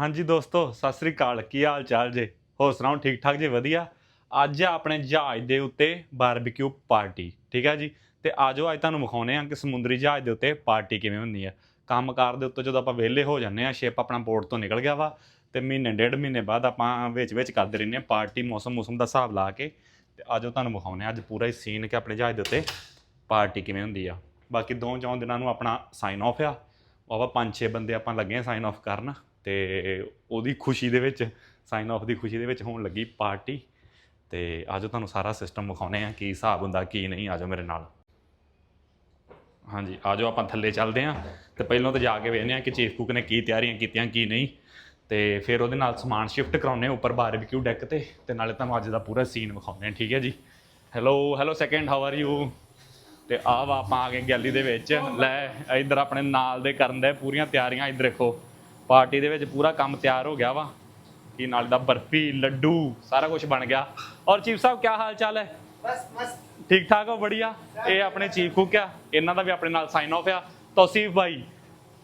ਹਾਂਜੀ ਦੋਸਤੋ, ਸਤਿ ਸ੍ਰੀ ਅਕਾਲ। ਕੀ ਹਾਲ ਚਾਲ ਜੇ? ਹੋਰ ਸੁਣਾਓ ਠੀਕ ਠਾਕ ਜੀ? ਵਧੀਆ? ਅੱਜ ਆਪਣੇ ਜਹਾਜ਼ ਦੇ ਉੱਤੇ ਬਾਰਬੀਕਿਊ ਪਾਰਟੀ ਠੀਕ ਹੈ ਜੀ? ਤੇ ਆਜੋ, ਅੱਜ ਤੁਹਾਨੂੰ ਵਿਖਾਉਨੇ ਆ ਕਿ ਸਮੁੰਦਰੀ ਜਹਾਜ਼ ਦੇ ਉੱਤੇ ਪਾਰਟੀ ਕਿਵੇਂ ਹੁੰਦੀ ਆ ਕੰਮਕਾਰ ਦੇ ਉੱਤੇ ਜਦੋਂ ਆਪਾਂ ਵਿਹਲੇ ਹੋ ਜਾਂਦੇ ਆ ਸ਼ਿਪ ਆਪਣਾ ਪੋਰਟ ਤੋਂ ਨਿਕਲ ਗਿਆ ਵਾ, ਤੇ ਮਹੀਨੇ, ਡੇਢ ਮਹੀਨੇ ਬਾਅਦ ਆਪਾਂ ਵਿੱਚ ਵਿੱਚ ਕਰਦੇ ਰਹਿੰਦੇ ਆ ਪਾਰਟੀ ਮੌਸਮ ਮੌਸਮ ਦਾ ਹਿਸਾਬ ਲਾ ਕੇ। ਤੇ ਆਜੋ, ਤੁਹਾਨੂੰ ਵਿਖਾਉਨੇ ਆ ਅੱਜ ਪੂਰਾ ਹੀ ਸੀਨ ਕਿ ਆਪਣੇ ਜਹਾਜ਼ ਦੇ ਉੱਤੇ ਪਾਰਟੀ ਕਿਵੇਂ ਹੁੰਦੀ ਆ। ਬਾਕੀ ਦੋ ਚੌਂ ਦਿਨਾਂ ਨੂੰ ਆਪਣਾ ਸਾਈਨ ਆਫ ਆ। ਉਹ ਆਪਾਂ ਪੰਜ ਛੇ ਬੰਦੇ ਆਪਾਂ ਲੱਗੇ ਆ ਸਾਈਨ ਆਫ ਕਰਨ। ਤੇ ਉਹਦੀ ਖੁਸ਼ੀ ਦੇ ਵਿੱਚ ਸਾਈਨ ਆਫ ਦੀ ਖੁਸ਼ੀ ਦੇ ਵਿੱਚ ਹੋਣ ਲੱਗੀ ਪਾਰਟੀ। ਤੇ ਆਜੋ ਤੁਹਾਨੂੰ ਸਾਰਾ ਸਿਸਟਮ ਵਿਖਾਉਨੇ ਆ, ਕੀ ਹਿਸਾਬ ਹੁੰਦਾ, ਕੀ ਨਹੀਂ ਆਜੋ ਮੇਰੇ ਨਾਲ। ਹਾਂਜੀ ਆਜੋ ਆਪਾਂ ਥੱਲੇ ਚੱਲਦੇ ਆ। ਤੇ ਪਹਿਲਾਂ ਤਾਂ ਜਾ ਕੇ ਵੇਖਦੇ ਆ ਕਿ ਚੀਫ ਕੁੱਕ ਨੇ ਕੀ ਤਿਆਰੀਆਂ ਕੀਤੀਆਂ, ਕੀ ਨਹੀਂ। ਤੇ ਫਿਰ ਉਹਦੇ ਨਾਲ ਸਮਾਨ ਸ਼ਿਫਟ ਕਰਾਉਨੇ ਉੱਪਰ ਬਾਰਬੀਕਿਊ ਡੈਕ ਤੇ। ਤੇ ਨਾਲੇ ਤੁਹਾਨੂੰ ਅੱਜ ਦਾ ਪੂਰਾ ਸੀਨ ਵਿਖਾਉਂਦੇ ਆ, ਠੀਕ ਹੈ ਜੀ? Hello hello second how are you ਤੇ ਆ ਆਪਾਂ ਆ ਗਏ ਗੈਲੀ ਦੇ ਵਿੱਚ। ਲੈ, ਇੱਧਰ ਆਪਣੇ ਨਾਲ ਦੇ ਕਰਨ ਦੇ ਪੂਰੀਆਂ ਤਿਆਰੀਆਂ, ਇੱਧਰ ਦੇਖੋ ਪਾਰਟੀ ਦੇ ਵਿੱਚ ਪੂਰਾ ਕੰਮ ਤਿਆਰ ਹੋ ਗਿਆ ਵਾ। ਕਿ ਨਾਲ ਦਾ ਬਰਫੀ ਲੱਡੂ ਸਾਰਾ ਕੁਝ ਬਣ ਗਿਆ। ਔਰ ਚੀਫ ਸਾਹਿਬ ਕੀ ਹਾਲ ਚਾਲ ਹੈ? ਬਸ ਮਸਤ ਠੀਕ ਠਾਕ ਹੋ? ਬੜੀਆ ਇਹ ਆਪਣੇ ਚੀਫ ਕੁੱਕ ਆ। ਇਹਨਾਂ ਦਾ ਵੀ ਆਪਣੇ ਨਾਲ ਸਾਈਨ ਆਫ ਆ। ਤੌਸੀਫ ਭਾਈ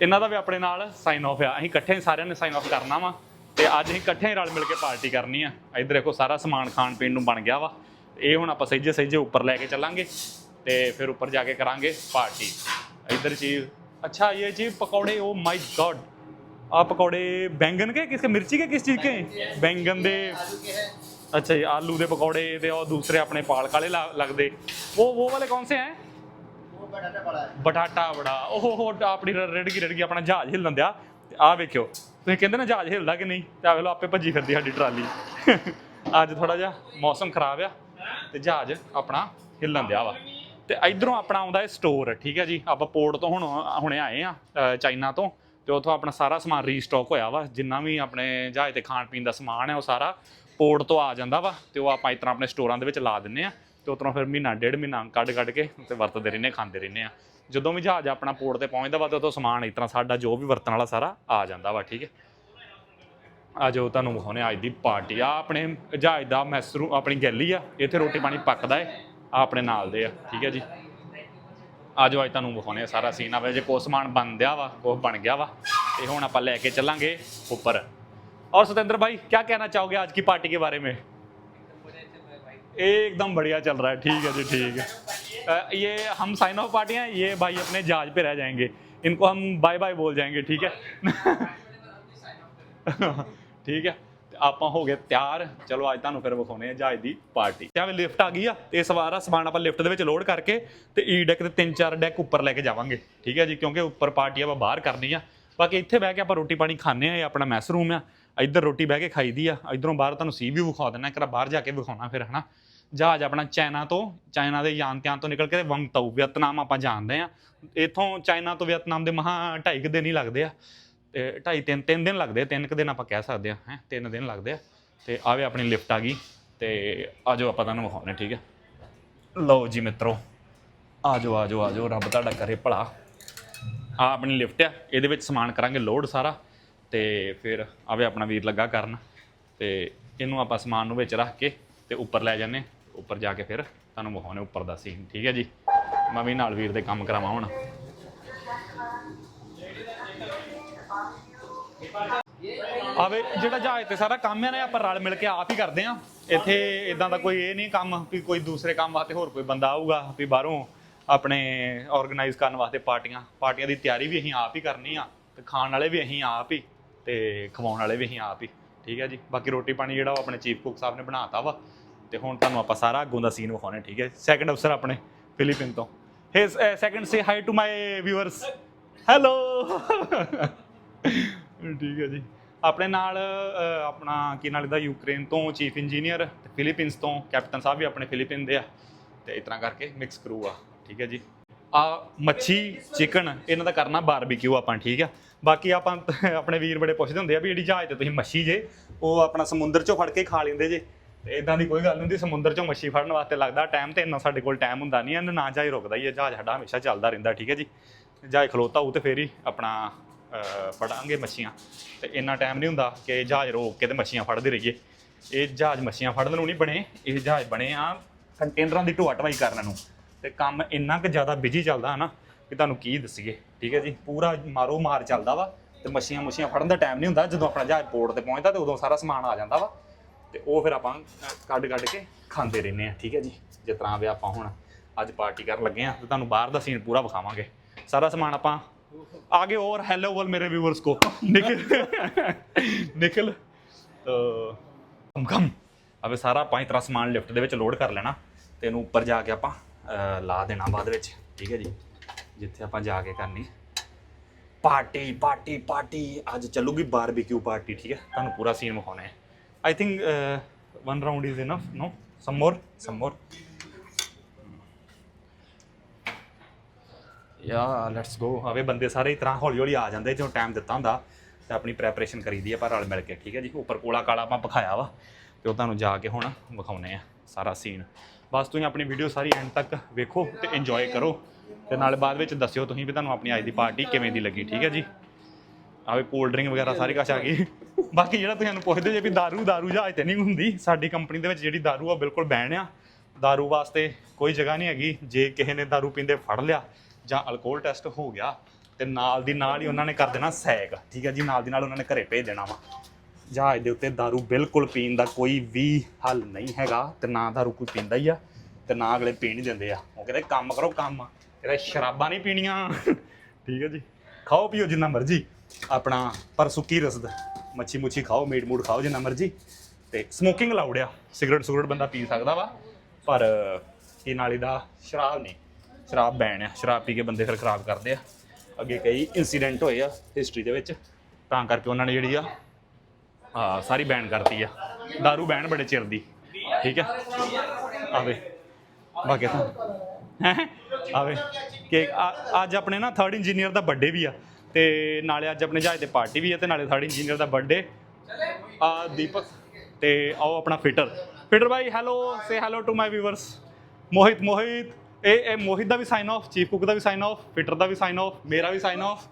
ਇਹਨਾਂ ਦਾ ਵੀ ਆਪਣੇ ਨਾਲ ਸਾਈਨ ਆਫ ਆ। ਅਸੀਂ ਇਕੱਠੇ ਸਾਰਿਆਂ ਨੇ ਸਾਈਨ ਆਫ ਕਰਨਾ ਵਾ। ਤੇ ਅੱਜ ਅਸੀਂ ਇਕੱਠੇ ਰਲ ਮਿਲ ਕੇ ਪਾਰਟੀ ਕਰਨੀ ਆ। ਇੱਧਰ ਦੇਖੋ ਸਾਰਾ ਸਮਾਨ ਖਾਣ ਪੀਣ ਨੂੰ ਬਣ ਗਿਆ ਵਾ। ਇਹ ਹੁਣ ਆਪਾਂ ਸਹਿਜੇ ਸਹਿਜੇ ਉੱਪਰ ਲੈ ਕੇ ਚੱਲਾਂਗੇ ਤੇ ਫਿਰ ਉੱਪਰ ਜਾ ਕੇ ਕਰਾਂਗੇ ਪਾਰਟੀ। ਇੱਧਰ ਚੀਜ਼ ਅੱਛਾ ਇਹ ਜੀ ਪਕੌੜੇ ਓ ਮਾਈ ਗੋਡ आ पकौड़े बैंगन के किसके मिर्ची के किस चीज के बैंगन दे आलू के हैं ਅੱਛਾ ਜੀ ਆਲੂ ਦੇ ਪਕੌੜੇ ਤੇ ਉਹ ਦੂਸਰੇ ਆਪਣੇ ਪਾਲਕ ਵਾਲੇ ਲਾ- ਲੱਗਦੇ ਉਹ ਉਹ ਵਾਲੇ ਕੌਣ ਸੇ ਹੈ वो बटाटा पड़ा है ਬਟਾਟਾ ਬੜਾ ਉਹ ਹੋ ਆਪਣੀ ਰ- ਰਿੜ ਗਈ ਰਿੜ ਗਈ ਆਪਣਾ ਜਹਾਜ਼ ਹਿੱਲਣ ਦਿਆ ਤੇ ਆਹ ਵੇਖਿਓ ਤੁਸੀਂ ਕਹਿੰਦੇ ਨਾ ਜਹਾਜ਼ ਹਿੱਲਦਾ ਕਿ ਨਹੀਂ ਤੇ ਆ ਵੇਖ ਲਓ ਆਪੇ ਭੱਜੀ ਫਿਰਦੀ ਸਾਡੀ ਟਰਾਲੀ ਅੱਜ ਥੋੜਾ ਜਿਹਾ ਮੌਸਮ ਖਰਾਬ ਆ ਤੇ ਜਹਾਜ਼ ਆਪਣਾ ਹਿੱਲਣ ਦਿਆ ਵਾ ਤੇ ਇਧਰੋਂ ਆਪਣਾ ਆਉਂਦਾ ਹੈ ਸਟੋਰ ਠੀਕ ਹੈ ਜੀ ਆਪਾਂ ਪੋਰਟ ਤੋਂ ਹੁਣ ਹੁਣੇ ਆਏ ਆ ਅ, ਚਾਈਨਾ ਤੋਂ ਤੇ ਉੱਥੋਂ ਆਪਣਾ ਸਾਰਾ ਸਮਾਨ ਰੀਸਟਾਕ ਹੋਇਆ ਵਾ, ਜਿੰਨਾ ਵੀ ਆਪਣੇ ਜਹਾਜ਼ ਤੇ ਖਾਣ ਪੀਣ ਦਾ ਸਮਾਨ ਹੈ, ਉਹ ਸਾਰਾ ਪੋਰਟ ਤੋਂ ਆ ਜਾਂਦਾ ਵਾ, ਤੇ ਉਹ ਆਪਾਂ ਇਸ ਤਰ੍ਹਾਂ ਆਪਣੇ ਸਟੋਰਾਂ ਦੇ ਵਿੱਚ ਲਾ ਦਿੰਨੇ ਆ, ਤੇ ਉਤਰੋਂ ਫਿਰ ਮਹੀਨਾ, ਡੇਢ ਮਹੀਨਾ ਕੱਢ ਕੱਢ ਕੇ ਤੇ ਵਰਤਦੇ ਰਹਿੰਦੇ, ਖਾਂਦੇ ਰਹਿੰਦੇ ਆ। ਜਦੋਂ ਵੀ ਜਹਾਜ਼ ਆਪਣਾ ਪੋਰਟ ਤੇ ਪਹੁੰਚਦਾ ਵਾ ਤੇ ਉਤੋਂ ਸਮਾਨ ਇਸ ਤਰ੍ਹਾਂ ਸਾਡਾ ਜੋ ਵੀ ਵਰਤਣ ਵਾਲਾ ਸਾਰਾ ਆ ਜਾਂਦਾ ਵਾ, ਠੀਕ ਹੈ। ਅੱਜ ਉਹ ਤੁਹਾਨੂੰ ਵਿਖਾਉਣੇ ਅੱਜ ਦੀ ਪਾਰਟੀ ਆ ਆਪਣੇ ਜਹਾਜ਼ ਦਾ ਮੈਸਰੂ ਆਪਣੀ ਗੈਲੀ ਆ, ਇੱਥੇ ਰੋਟੀ ਪਾਣੀ ਪੱਕਦਾ ਏ ਆ ਆਪਣੇ ਨਾਲ ਦੇ ਆ, ਠੀਕ ਹੈ ਜੀ। ਆ ਜੋ ਅੱਜ ਤੁਹਾਨੂੰ ਵਿਖਾਉਣੇ ਆ ਸਾਰਾ ਸੀਨ ਆਵੇ ਜੇ ਕੋ ਸਮਾਨ ਬਣ ਦਿਆ ਵਾ ਉਹ ਬਣ ਗਿਆ ਵਾ ਤੇ ਹੁਣ ਆਪਾਂ ਲੈ ਕੇ ਚੱਲਾਂਗੇ ਉੱਪਰ और सत्येंद्र भाई क्या कहना चाहोगे आज की पार्टी के बारे में एकदम बढ़िया चल रहा है ठीक है जी ठीक है अ, ये हम साइन ऑफ पार्टी हैं ये भाई अपने जहाज पे रह जाएंगे इनको हम बाय बाय बोल जाएंगे ठीक है ਠੀਕ ਹੈ ਤੇ ਆਪਾਂ ਹੋ ਗਏ ਤਿਆਰ। ਚਲੋ, ਅੱਜ ਤੁਹਾਨੂੰ ਫਿਰ ਵਿਖਾਉਨੇ ਆ ਜਹਾਜ਼ ਦੀ ਪਾਰਟੀ। ਤੇ ਆਵੇਂ ਲਿਫਟ ਆ ਗਈ ਆ। ਤੇ ਆ ਸਮਾਨ ਆਪਾਂ ਲਿਫਟ ਦੇ ਵਿੱਚ ਲੋਡ ਕਰਕੇ ਤੇ ਈ ਡੈਕ ਤੇ ਤਿੰਨ ਚਾਰ ਡੈਕ ਉੱਪਰ ਲੈ ਕੇ ਜਾਵਾਂਗੇ। ਠੀਕ ਹੈ ਜੀ? ਕਿਉਂਕਿ ਉੱਪਰ ਪਾਰਟੀ ਆਪਾਂ ਬਾਹਰ ਕਰਨੀ ਆ। ਬਾਕੀ ਇੱਥੇ ਬਹਿ ਕੇ ਆਪਾਂ ਰੋਟੀ ਪਾਣੀ ਖਾਣੇ ਆ, ਇਹ ਆਪਣਾ ਮੈਸ ਰੂਮ ਆ। ਇੱਧਰ ਰੋਟੀ ਬਹਿ ਕੇ ਖਾਈਦੀ ਆ। ਇਧਰੋਂ ਬਾਹਰ ਤੁਹਾਨੂੰ ਸੀ ਵੀ ਵਿਖਾ ਦਿੰਨਾ ਇੱਕ ਵਾਰ ਬਾਹਰ ਜਾ ਕੇ ਵਿਖਾਉਣਾ ਫਿਰ, ਹਨਾ? ਜਹਾਜ਼ ਆਪਣਾ ਚਾਈਨਾ ਤੋਂ, ਚਾਈਨਾ ਦੇ ਯਾਨਤਿਆਂ ਤੋਂ ਨਿਕਲ ਕੇ ਵੰਗਤਾਊ ਵੀਅਤਨਾਮ ਆਪਾਂ ਜਾਣਦੇ ਆ। ਇਥੋਂ ਚਾਈਨਾ ਤੋਂ ਵੀਅਤਨਾਮ ਦੇ ਮਹਾ ਢਾਈ ਕੁ ਦਿਨ ਹੀ ਲੱਗਦੇ ਆ। ਤੇ ਢਾਈ ਤਿੰਨ ਤਿੰਨ ਦਿਨ ਲੱਗਦੇ ਤਿੰਨ ਕੁ ਦਿਨ ਆਪਾਂ ਕਹਿ ਸਕਦੇ ਆ, ਹੈ, ਤਿੰਨ ਦਿਨ ਲੱਗਦੇ ਆ। ਤੇ ਆਵੇ ਆਪਣੀ ਲਿਫਟ ਆ ਗਈ, ਤੇ ਆਜੋ ਆਪਾਂ ਤੁਹਾਨੂੰ ਵਿਖਾਉਣੇ ਠੀਕ ਹੈ ਲਓ ਜੀ ਮਿੱਤਰੋ, ਆਜੋ ਆਜੋ ਆਜੋ, ਰੱਬ ਤੁਹਾਡਾ ਕਰੇ ਭਲਾ। ਆ ਆਪਣੀ ਲਿਫਟ ਆ, ਇਹਦੇ ਵਿੱਚ ਸਮਾਨ ਕਰਾਂਗੇ ਲੋਡ ਸਾਰਾ, ਤੇ ਫਿਰ ਆਵੇ ਆਪਣਾ ਵੀਰ ਲੱਗਾ ਕਰਨ, ਤੇ ਇਹਨੂੰ ਆਪਾਂ ਸਮਾਨ ਨੂੰ ਵਿੱਚ ਰੱਖ ਕੇ ਤੇ ਉੱਪਰ ਲੈ ਜਾਂਦੇ ਉੱਪਰ ਜਾ ਕੇ ਫਿਰ ਤੁਹਾਨੂੰ ਵਿਖਾਉਣੇ ਉੱਪਰ ਦਾ ਸੀਨ ਠੀਕ ਹੈ ਜੀ। ਮੈਂ ਵੀ ਨਾਲ ਵੀਰ ਦੇ ਕੰਮ ਕਰਾਵਾਂ ਹੁਣ। ਆਵੇ ਜਿਹੜਾ ਜਹਾਜ਼ ਤੇ ਸਾਰਾ ਕੰਮ ਹੈ ਨਾ, ਆਪਾਂ ਰਲ ਮਿਲ ਕੇ ਆਪ ਹੀ ਕਰਦੇ ਆ ਇੱਥੇ ਇਦਾਂ ਦਾ ਕੋਈ ਇਹ ਨਹੀਂ ਕੰਮ ਵੀ ਕੋਈ ਦੂਸਰੇ ਕੰਮ ਵਾਸਤੇ ਹੋਰ ਕੋਈ ਬੰਦਾ ਆਊਗਾ, ਵੀ ਬਾਹਰੋਂ ਆਪਣੇ ਆਰਗੇਨਾਈਜ਼ ਕਰਨ ਵਾਸਤੇ ਪਾਰਟੀਆਂ ਪਾਰਟੀਆਂ ਦੀ ਤਿਆਰੀ ਵੀ ਅਸੀਂ ਆਪ ਹੀ ਕਰਨੀ ਆ, ਤੇ ਖਾਣ ਵਾਲੇ ਵੀ ਅਸੀਂ ਆਪ ਹੀ, ਤੇ ਖਵਾਉਣ ਵਾਲੇ ਵੀ ਅਸੀਂ ਆਪ ਹੀ। ਠੀਕ ਹੈ ਜੀ? ਬਾਕੀ ਰੋਟੀ ਪਾਣੀ ਜਿਹੜਾ ਉਹ ਆਪਣੇ ਚੀਫ ਕੁੱਕ ਸਾਹਿਬ ਨੇ ਬਣਾਤਾ ਵਾ, ਤੇ ਹੁਣ ਤੁਹਾਨੂੰ ਆਪਾਂ ਸਾਰਾ ਅੱਗੋਂ ਦਾ ਸੀਨ ਵਿਖਾਉਣਾ, ਠੀਕ ਹੈ ਸੈਕੰਡ ਅਫਸਰ ਆਪਣੇ ਫਿਲੀਪੀਨ ਤੋਂ। Hey second say hi to my viewers hello ਠੀਕ ਹੈ ਜੀ। ਆਪਣੇ ਨਾਲ ਆਪਣਾ ਕੀ ਨਾਲ ਦਾ ਯੂਕਰੇਨ ਤੋਂ ਚੀਫ ਇੰਜੀਨੀਅਰ ਤੇ ਫਿਲੀਪੀਨਸ ਤੋਂ ਕੈਪਟਨ ਸਾਹਿਬ ਵੀ ਆਪਣੇ ਫਿਲੀਪੀਨ ਦੇ ਆ। ਤੇ ਇਸ ਤਰ੍ਹਾਂ ਕਰਕੇ ਮਿਕਸ ਕਰੂ ਆ, ਠੀਕ ਹੈ ਜੀ। ਆ ਮੱਛੀ, ਚਿਕਨ, ਇਹਨਾਂ ਦਾ ਕਰਨਾ ਬਾਰਬੀਕਿਊ ਆਪਾਂ, ਠੀਕ ਆ। ਬਾਕੀ ਆਪਾਂ ਆਪਣੇ ਵੀਰ ਬੜੇ ਪੁੱਛਦੇ ਹੁੰਦੇ ਆ ਵੀ ਜਿਹੜੀ ਜਹਾਜ਼ ਤੇ ਤੁਸੀਂ ਮੱਛੀ ਜੇ, ਉਹ ਆਪਣਾ ਸਮੁੰਦਰ ਚੋਂ ਫੜ ਕੇ ਖਾ ਲੈਂਦੇ ਜੇ। ਤੇ ਇਦਾਂ ਦੀ ਕੋਈ ਗੱਲ ਨਹੀਂ ਹੁੰਦੀ, ਸਮੁੰਦਰ ਚੋਂ ਮੱਛੀ ਫੜਨ ਵਾਸਤੇ ਲੱਗਦਾ ਟਾਈਮ ਤੇ, ਇੰਨਾ ਸਾਡੇ ਕੋਲ ਟਾਈਮ ਹੁੰਦਾ ਨਹੀਂ ਐ ਨਾ ਜਹਾਜ਼ ਰੁਕਦਾ ਹੀ ਹੈ ਜਹਾਜ਼ ਸਾਡਾ ਹਮੇਸ਼ਾ ਚੱਲਦਾ ਰਹਿੰਦਾ, ਠੀਕ ਹੈ ਜੀ। ਜਹਾਜ਼ ਖਲੋਤਾ ਹੋਊ ਤੇ ਫੇਰ ਹੀ ਆਪਣਾ ਫੜਾਂਗੇ ਮੱਛੀਆਂ। ਤੇ ਇੰਨਾ ਟਾਈਮ ਨਹੀਂ ਹੁੰਦਾ ਕਿ ਜਹਾਜ਼ ਰੋਕ ਕੇ ਤੇ ਮੱਛੀਆਂ ਫੜਦੇ ਰਹੀਏ। ਇਹ ਜਹਾਜ਼ ਮੱਛੀਆਂ ਫੜਨ ਨੂੰ ਨਹੀਂ ਬਣੇ, ਇਹ ਜਹਾਜ਼ ਬਣੇ ਆ ਕੰਟੇਨਰਾਂ ਦੀ ਢੋਆ ਢਵਾਈ ਕਰਨ ਨੂੰ। ਤੇ ਕੰਮ ਇੰਨਾ ਕੁ ਜ਼ਿਆਦਾ ਬਿਜ਼ੀ ਚੱਲਦਾ ਹੈ ਨਾ ਕਿ ਤੁਹਾਨੂੰ ਕੀ ਦੱਸੀਏ। ਠੀਕ ਹੈ ਜੀ? ਪੂਰਾ ਮਾਰੋ ਮਾਰ ਚੱਲਦਾ ਵਾ ਤੇ ਮੱਛੀਆਂ ਮੁੱਛੀਆਂ ਫੜਨ ਦਾ ਟਾਈਮ ਨਹੀਂ ਹੁੰਦਾ। ਜਦੋਂ ਆਪਣਾ ਜਹਾਜ਼ ਪੋਰਟ ਤੇ ਪਹੁੰਚਦਾ ਤੇ ਉਦੋਂ ਸਾਰਾ ਸਮਾਨ ਆ ਜਾਂਦਾ ਵਾ। ਤੇ ਉਹ ਫਿਰ ਆਪਾਂ ਕੱਢ ਕੱਢ ਕੇ ਖਾਂਦੇ ਰਹਿੰਦੇ ਆ। ਠੀਕ ਹੈ ਜੀ? ਜਿਸ ਤਰ੍ਹਾਂ ਵੀ ਆਪਾਂ ਹੁਣ ਅੱਜ ਪਾਰਟੀ ਕਰਨ ਲੱਗੇ ਆ ਤੇ ਤੁਹਾਨੂੰ ਬਾਹਰ ਦਾ ਸੀਨ ਪੂਰਾ ਵਿਖਾਵਾਂਗੇ। ਸਾਰਾ ਸਮਾਨ ਆਪਾਂ ਆਗੇ और हेलो बोल मेरे व्यूअर्स को निखिल निखिल तो ਕਮ ਕਮ ਅਬੇ ਸਾਰਾ ਆਪਾਂ ਇਸ ਤਰ੍ਹਾਂ ਸਮਾਨ ਲਿਫਟ ਦੇ ਵਿੱਚ ਲੋਡ ਕਰ ਲੈਣਾ ਤੇ ਇਹਨੂੰ ਉੱਪਰ ਜਾ ਕੇ ਆਪਾਂ ਅਹ, ਲਾ ਦੇਣਾ ਬਾਅਦ ਵਿੱਚ ਠੀਕ ਹੈ ਜੀ ਜਿੱਥੇ ਆਪਾਂ ਜਾ ਕੇ ਕਰਨੀ ਪਾਰਟੀ ਪਾਰਟੀ ਪਾਰਟੀ ਅੱਜ ਚੱਲੂਗੀ ਬਾਰਬੀਕਿਊ ਪਾਰਟੀ ਠੀਕ ਹੈ ਤੁਹਾਨੂੰ ਪੂਰਾ ਸੀਨ ਵਿਖਾਉਣਾ ਹੈ I think one round is enough no some more some more ਯਾ ਲੈਟਸ ਗੋ ਆਵੇ ਬੰਦੇ ਸਾਰੇ ਇਸ ਤਰ੍ਹਾਂ ਹੌਲੀ ਹੌਲੀ ਆ ਜਾਂਦੇ ਜਦੋਂ ਟਾਈਮ ਦਿੱਤਾ ਹੁੰਦਾ ਤੇ ਆਪਣੀ ਪ੍ਰੈਪਰੇਸ਼ਨ ਕਰੀਦੀ ਆ ਪਰ ਰਲ ਮਿਲ ਕੇ ਠੀਕ ਹੈ ਜੀ ਉੱਪਰ ਕੋਲਾ ਕਾਲਾ ਆਪਾਂ ਪਖਾਇਆ ਵਾ ਤੇ ਉਹ ਤੁਹਾਨੂੰ ਜਾ ਕੇ ਹੁਣ ਵਿਖਾਉਨੇ ਆ ਸਾਰਾ ਸੀਨ ਬਸ ਤੁਸੀਂ ਆਪਣੀ ਵੀਡੀਓ ਸਾਰੀ ਐਂਡ ਤੱਕ ਵੇਖੋ ਤੇ ਇੰਜੋਏ ਕਰੋ ਤੇ ਨਾਲੇ ਬਾਅਦ ਵਿੱਚ ਦੱਸਿਓ ਤੁਸੀਂ ਵੀ ਤੁਹਾਨੂੰ ਆਪਣੀ ਅੱਜ ਦੀ ਪਾਰਟੀ ਕਿਵੇਂ ਦੀ ਲੱਗੀ ਠੀਕ ਹੈ ਜੀ ਆਵੇ ਕੋਲਡ ਡਰਿੰਕ ਵਗੈਰਾ ਸਾਰੀ ਕੁਛ ਆ ਗਈ ਬਾਕੀ ਜਿਹੜਾ ਤੁਸੀਂ ਸਾਨੂੰ ਪੁੱਛਦੇ ਜੇ ਵੀ दारू दारू ਜਹਾਜ਼ ਤੇ ਨਹੀਂ ਹੁੰਦੀ ਸਾਡੀ ਕੰਪਨੀ ਦੇ ਵਿੱਚ ਜਿਹੜੀ दारू ਆ ਬਿਲਕੁਲ ਬੈਨ ਆ दारू ਵਾਸਤੇ ਕੋਈ ਜਗ੍ਹਾ ਨਹੀਂ ਹੈਗੀ ਜੇ ਕਿਸੇ ਨੇ दारू ਪੀਂਦੇ ਫੜ ਲਿਆ ਜਾਂ ਅਲਕੋਹਲ ਟੈਸਟ ਹੋ ਗਿਆ ਤੇ ਨਾਲ ਦੀ ਨਾਲ ਹੀ ਉਹਨਾਂ ਨੇ ਕਰ ਦੇਣਾ ਸੈਗ ਠੀਕ ਹੈ ਜੀ ਨਾਲ ਦੀ ਨਾਲ ਉਹਨਾਂ ਨੇ ਘਰੇ ਭੇਜ ਦੇਣਾ ਵਾ ਜਹਾਜ਼ ਦੇ ਉੱਤੇ दारू ਬਿਲਕੁਲ ਪੀਣ ਦਾ ਕੋਈ ਵੀ ਹੱਲ ਨਹੀਂ ਹੈਗਾ ਤੇ ਨਾ दारू ਕੋਈ ਪੀਂਦਾ ਹੀ ਆ ਤੇ ਨਾ ਅਗਲੇ ਪੀਣ ਹੀ ਦਿੰਦੇ ਆ ਉਹ ਕਹਿੰਦੇ ਕੰਮ ਕਰੋ ਕੰਮ ਇਹਦਾ ਸ਼ਰਾਬਾਂ ਨਹੀਂ ਪੀਣੀਆਂ ਠੀਕ ਹੈ ਜੀ ਖਾਓ ਪੀਓ ਜਿੰਨਾ ਮਰਜ਼ੀ ਆਪਣਾ ਪਰ ਸੁੱਕੀ ਰਸਦ ਮੱਛੀ ਮੁੱਛੀ ਖਾਓ ਮੀਟ ਮੂਟ ਖਾਓ ਜਿੰਨਾ ਮਰਜ਼ੀ ਤੇ ਸਮੋਕਿੰਗ ਅਲਾਉਡ ਆ ਸਿਗਰਟ ਸੁਗਰਟ ਬੰਦਾ ਪੀ ਸਕਦਾ ਵਾ ਪਰ ਇਹ ਨਾਲੀ ਦਾ ਸ਼ਰਾਬ ਨਹੀਂ ਸ਼ਰਾਬ ਬੈਨ ਆ, ਸ਼ਰਾਬ ਪੀ ਕੇ ਬੰਦੇ ਫਿਰ ਖਰਾਬ ਕਰਦੇ ਆ। ਅੱਗੇ ਕਈ ਇਨਸੀਡੈਂਟ ਹੋਏ ਆ ਹਿਸਟਰੀ ਦੇ ਵਿੱਚ, ਤਾਂ ਕਰਕੇ ਉਹਨਾਂ ਨੇ ਜਿਹੜੀ ਆ ਆ ਸਾਰੀ ਬੈਨ ਕਰਤੀ ਆ। दारू ਬੈਨ ਬੜੇ ਚਿਰ ਦੀ, ਠੀਕ ਆ? ਆਵੇ, ਬਾਕੀ ਤਾਂ ਹੈਂ? ਆਵੇ, ਕਿ ਅੱਜ ਆਪਣੇ ਨਾ ਥਰਡ ਇੰਜੀਨੀਅਰ ਦਾ ਬਰਥਡੇ ਵੀ ਆ, ਤੇ ਨਾਲੇ ਅੱਜ ਆਪਣੇ ਜਹਾਜ਼ ਤੇ ਪਾਰਟੀ ਵੀ ਆ, ਤੇ ਨਾਲੇ ਥਰਡ ਇੰਜੀਨੀਅਰ ਦਾ ਬਰਥਡੇ ਆ ਦੀਪਕ, ਤੇ ਆਓ ਆਪਣਾ fitter fitter Bhai hello say hello to my viewers Mohit Mohit. ਇਹ ਇਹ ਮੋਹਿਤ ਦਾ ਵੀ ਸਾਈਨ ਆਫ ਚੀਫ ਕੁੱਕ ਦਾ ਵੀ ਸਾਈਨ ਆਫ ਫਿਟਰ ਦਾ ਵੀ ਸਾਈਨ ਆਫ ਮੇਰਾ ਵੀ ਸਾਈਨ ਆਫ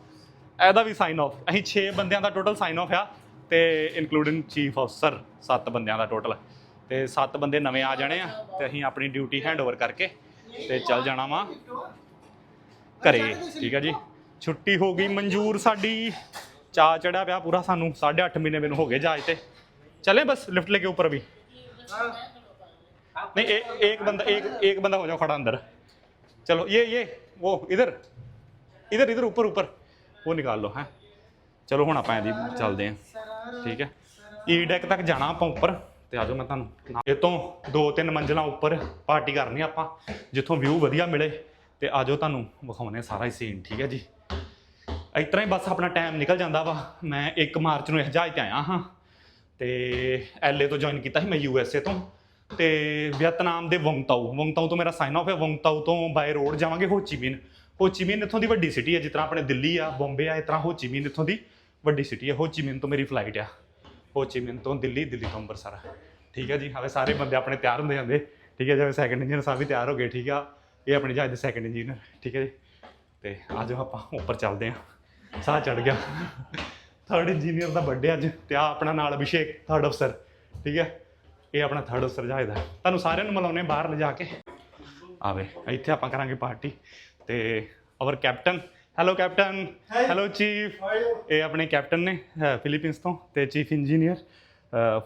ਇਹਦਾ ਵੀ ਸਾਈਨ ਆਫ ਅਸੀਂ 6 ਬੰਦਿਆਂ ਦਾ ਟੋਟਲ ਸਾਈਨ ਆਫ ਆ ਤੇ ਇਨਕਲੂਡਿੰਗ ਚੀਫ ਅਫਸਰ 7 ਬੰਦਿਆਂ ਦਾ ਟੋਟਲ ਤੇ 7 ਬੰਦੇ ਨਵੇਂ ਆ ਜਾਣੇ ਆ ਤੇ ਅਸੀਂ ਆਪਣੀ ਡਿਊਟੀ ਹੈਂਡਓਵਰ ਕਰਕੇ ਤੇ ਚੱਲ ਜਾਣਾ ਵਾ ਘਰੇ ਠੀਕ ਹੈ ਜੀ ਛੁੱਟੀ ਹੋ ਗਈ ਮਨਜ਼ੂਰ ਸਾਡੀ ਚਾ ਚੜਿਆ ਪਿਆ ਪੂਰਾ ਸਾਨੂੰ 8.5 ਮਹੀਨੇ ਮੈਨੂੰ ਹੋ ਗਏ ਜਹਾਜ਼ ਤੇ चले बस लिफ्ट लेके ऊपर अभी नहीं ए, एक बंदा एक एक बंदा हो जाओ खड़ा अंदर चलो ये ये वो इधर इधर इधर ऊपर ऊपर वो निकाल लो हैं ਚਲੋ ਹੁਣ ਆਪਾਂ ਇਹਦੀ ਚੱਲਦੇ ਆਂ ਠੀਕ ਹੈ ਈ ਡੈਕ ਤੱਕ ਜਾਣਾ ਆਪਾਂ ਉੱਪਰ ਤੇ ਆਜੋ ਮੈਂ ਤੁਹਾਨੂੰ ਨਾਲ- ਇਹ ਤੋਂ ਦੋ ਤਿੰਨ ਮੰਜ਼ਲਾਂ ਉੱਪਰ ਪਾਰਟੀ ਕਰਨੀ ਆਪਾਂ ਜਿੱਥੋਂ ਵਿਊ ਵਧੀਆ ਮਿਲੇ ਤੇ ਆਜੋ ਤੁਹਾਨੂੰ ਵਿਖਾਉਣੇ ਆ ਸਾਰਾ ਹੀ ਸੀਨ ਠੀਕ ਹੈ ਜੀ ਇਸ ਤਰ੍ਹਾਂ ਹੀ ਬਸ ਆਪਣਾ ਟਾਈਮ ਨਿਕਲ ਜਾਂਦਾ ਵਾ ਮੈਂ 1 ਮਾਰਚ ਨੂੰ ਇਸ ਜਹਾਜ਼ ਤੇ ਆਇਆ ਹਾਂ ਤੇ ਐਲਏ ਤੋਂ ਜੁਆਇਨ ਕੀਤਾ ਸੀ ਮੈਂ ਯੂਐਸਏ ਤੋਂ ਤੇ ਵਿਅਤਨਾਮ ਦੇ ਵੰਗਤਾਓ ਵੰਗਤਾਓ ਤੋਂ ਮੇਰਾ ਸਾਈਨ ਆਫ ਹੈ। ਵੰਗਤਾਓ ਤੋਂ ਬਾਈ ਰੋਡ ਜਾਵਾਂਗੇ ਹੋ ਚੀ ਹੋ ਚੀ ਇੱਥੋਂ ਦੀ ਵੱਡੀ ਸਿਟੀ ਹੈ। ਜਿਸ ਤਰ੍ਹਾਂ ਆਪਣੇ ਦਿੱਲੀ ਆ, ਬੰਬੇ ਆ, ਇਸ ਤਰ੍ਹਾਂ ਹੋ ਚੀ ਇੱਥੋਂ ਦੀ ਵੱਡੀ ਸਿਟੀ ਹੈ। ਹੋ ਚੀ ਤੋਂ ਮੇਰੀ ਫਲਾਈਟ ਆ। ਹੋ ਚੀ ਤੋਂ ਦਿੱਲੀ ਦਿੱਲੀ ਤੋਂ ਅੰਮ੍ਰਿਤਸਰ। ਠੀਕ ਹੈ ਜੀ? ਹਾਵੇ ਸਾਰੇ ਬੰਦੇ ਆਪਣੇ ਤਿਆਰ ਹੁੰਦੇ ਜਾਂਦੇ। ਠੀਕ ਹੈ ਜਿਵੇਂ ਸੈਕੰਡ ਇੰਜੀਨੀਅਰ ਸਾਹਿਬ ਵੀ ਤਿਆਰ ਹੋ ਗਏ। ਠੀਕ ਆ? ਇਹ ਆਪਣੇ ਜਹਾਜ਼ ਦੇ ਸੈਕੰਡ ਇੰਜੀਨੀਅਰ ਠੀਕ ਹੈ ਜੀ? ਤੇ ਅੱਜ ਆਪਾਂ, ਉੱਪਰ ਚੱਲਦੇ ਹਾਂ ਸਾਹ ਚੜ ਗਿਆ। ਥਰਡ ਇੰਜੀਨੀਅਰ ਦਾ ਬਰਥਡੇ ਅੱਜ। ਤੇ ਆ ਆਪਣਾ ਨਾਲ ਅਭਿਸ਼ੇਕ ਥਰਡ ਅਫਸਰ ਠੀਕ ਹੈ ਇਹ ਆਪਣਾ ਥਰਡ ਜਹਾਜ਼ ਦਾ ਤੁਹਾਨੂੰ ਸਾਰਿਆਂ ਨੂੰ ਮਿਲਾਉਣੇ ਬਾਹਰ ਲਿਜਾ ਕੇ। ਆਵੇ ਇੱਥੇ ਆਪਾਂ ਕਰਾਂਗੇ ਪਾਰਟੀ ਤੇ our captain hello captain hello chief ਇਹ ਆਪਣੇ ਕੈਪਟਨ ਨੇ ਫਿਲੀਪੀਨਸ ਤੋਂ ਤੇ ਚੀਫ ਇੰਜੀਨੀਅਰ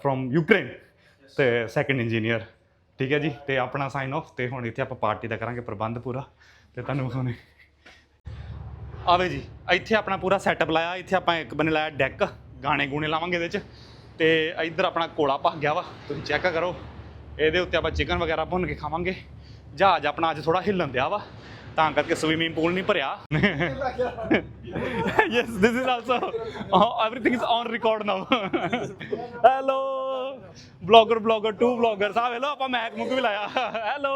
ਫਰੋਮ ਯੂਕਰੇਨ ਤੇ ਸੈਕੰਡ ਇੰਜੀਨੀਅਰ ਠੀਕ ਹੈ ਜੀ? ਤੇ ਆਪਣਾ ਸਾਈਨ ਆਫ ਤੇ ਹੁਣ ਇੱਥੇ ਆਪਾਂ ਪਾਰਟੀ ਦਾ ਕਰਾਂਗੇ ਪ੍ਰਬੰਧ ਪੂਰਾ। ਤੇ ਤੁਹਾਨੂੰ ਵਿਖਾਉਣੇ ਆਵੇ ਜੀ ਇੱਥੇ ਆਪਣਾ ਪੂਰਾ ਸੈਟਅਪ ਲਾਇਆ। ਇੱਥੇ ਆਪਾਂ ਇੱਕ ਬੰਨੇ ਲਾਇਆ ਡੈਕ ਗਾਣੇ ਗੂਣੇ ਲਾਵਾਂਗੇ ਇਹਦੇ 'ਚ। ਤੇ ਇੱਧਰ ਆਪਣਾ ਕੋਲਾ ਭੱਗ ਗਿਆ ਵਾ ਤੁਸੀਂ ਚੈੱਕ ਕਰੋ ਇਹਦੇ ਉੱਤੇ ਆਪਾਂ ਚਿਕਨ ਵਗੈਰਾ ਭੁੰਨ ਕੇ ਖਾਵਾਂਗੇ ਜਹਾਜ਼ ਆਪਣਾ ਅੱਜ ਥੋੜਾ ਹਿੱਲਣ ਦਿਆ ਵਾ ਤਾਂ ਕਰਕੇ ਸਵੀਮਿੰਗ ਪੂਲ ਨਹੀਂ ਭਰਿਆ yes this is also everything is on record now hello blogger blogger to bloggers ਆ ਵੇਲੋ ਆਪਾਂ ਮੈਕ ਮੁਕ ਵੀ ਲਾਇਆ ਹੈਲੋ